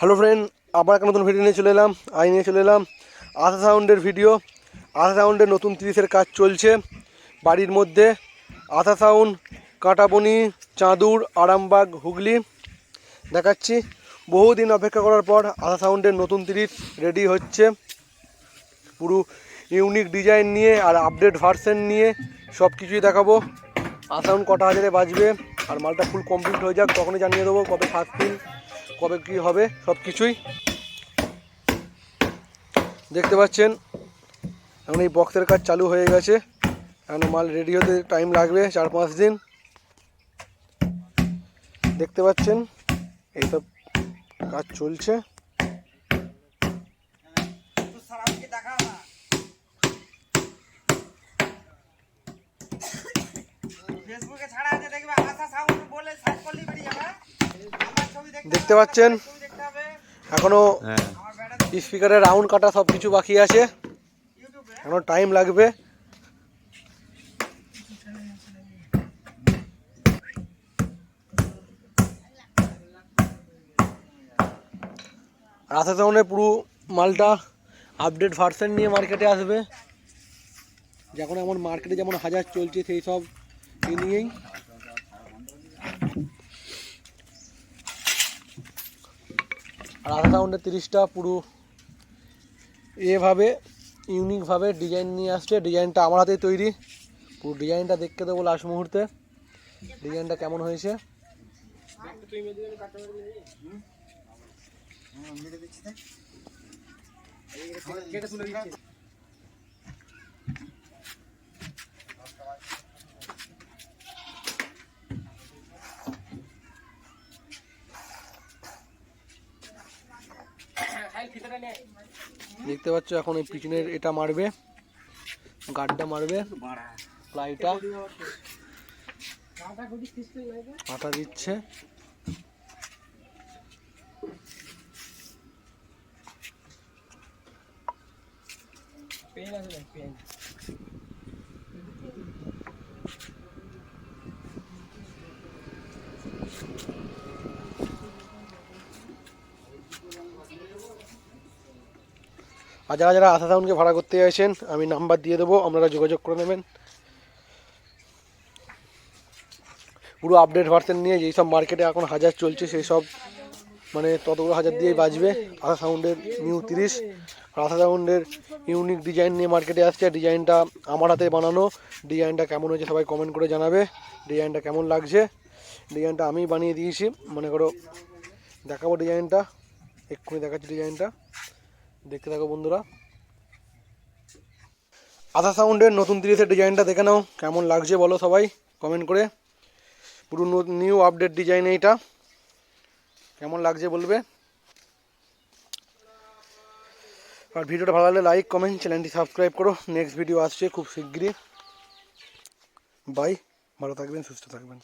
Hello friend আবার একটা নতুন ভিডিও নিয়ে চলে এলাম। আই নিয়ে চলে এলাম আশা সাউন্ডের ভিডিও আশা সাউন্ডের নতুন তিরিশের কাজ চলছে। বাড়ির মধ্যে আশা সাউন্ড কাঁটাবনি, চাঁদুর, আরামবাগ, হুগলি দেখাচ্ছি। বহুদিন অপেক্ষা করার পর আশা সাউন্ডের নতুন তিরিশ রেডি হচ্ছে। পুরো ইউনিক ডিজাইন নিয়ে আর আপডেট ভার্সন নিয়ে সব কিছুই দেখাবো আসাউন্ড কটা হাজারে বাজবে? আর মালটা ফুল কমপ্লিট হয়ে যাক, তখনই জানিয়ে দেবো কবে ফার্স্ট দিন। কবে কী হবে সব কিছুই। দেখতে পাচ্ছেন, এখন এই বক্সের কাজ চালু হয়ে গেছে। এখন মাল রেডি হতে টাইম লাগবে চার পাঁচ দিন। দেখতে পাচ্ছেন এইসব কাজ চলছে। ফেসবুকে ছাড়া আছে, দেখবে আশা সাউন্ড বলে বেরিয়ে যাবে। দেখতে পাচ্ছেন? এখনও স্পিকারের রাউন্ড কাটা সব কিছু বাকি আছে। এখনও টাইম লাগবে। রাধা টাউনে পুরো মালটা আপডেট ভার্সন নিয়ে মার্কেটে আসবে। যখন এমন মার্কেটে যেমন হাজার চলছে সেই সব নিয়েই। রাধা টাউনের তিরিশটা, পুরো এভাবে, ইউনিকভাবে ডিজাইন নিয়ে আসছে। ডিজাইনটা আমার হাতেই তৈরি। পুরো ডিজাইনটা দেখতে দেবো লাস্ট মুহূর্তে। ডিজাইনটা কেমন হয়েছে? দেখতে পাচ্ছ এখন এই পিছনের এটা মারবে গাড্ডা মারবে প্লাইটা আটা দিচ্ছে। আর যারা যারা আশা সাউন্ডকে ভাড়া করতে চাইছেন, আমি নাম্বার দিয়ে দেবো, আপনারা যোগাযোগ করে নেবেন। পুরো আপডেট ভার্সন নিয়ে যেই সব মার্কেটে এখন হাজার চলছে, সেই সব মানে ততগুলো হাজার দিয়েই বাজবে। আশা সাউন্ডের নিউ তিরিশ। আর আশা সাউন্ডের ইউনিক ডিজাইন নিয়ে মার্কেটে আসছে। ডিজাইনটা আমার হাতে বানানো। ডিজাইনটা কেমন হয়েছে সবাই কমেন্ট করে জানাবে। ডিজাইনটা কেমন লাগছে? ডিজাইনটা আমি বানিয়ে দিয়েছি। মনে করো, দেখাবো ডিজাইনটা এক্ষুনি দেখাচ্ছি ডিজাইনটা দেখতে থাকো বন্ধুরা। আধা সাউন্ডের নতুন তিরিশের ডিজাইনটা দেখে নাও, কেমন লাগছে বলো সবাই কমেন্ট করে। পুরো নিউ আপডেট ডিজাইন এইটা। কেমন লাগছে বলবে? আর ভিডিওটা ভালো লাগলে লাইক কমেন্ট চ্যানেলটি সাবস্ক্রাইব করো। নেক্সট ভিডিও আসছে খুব শিগগিরই। বাই ভালো থাকবেন, সুস্থ থাকবেন।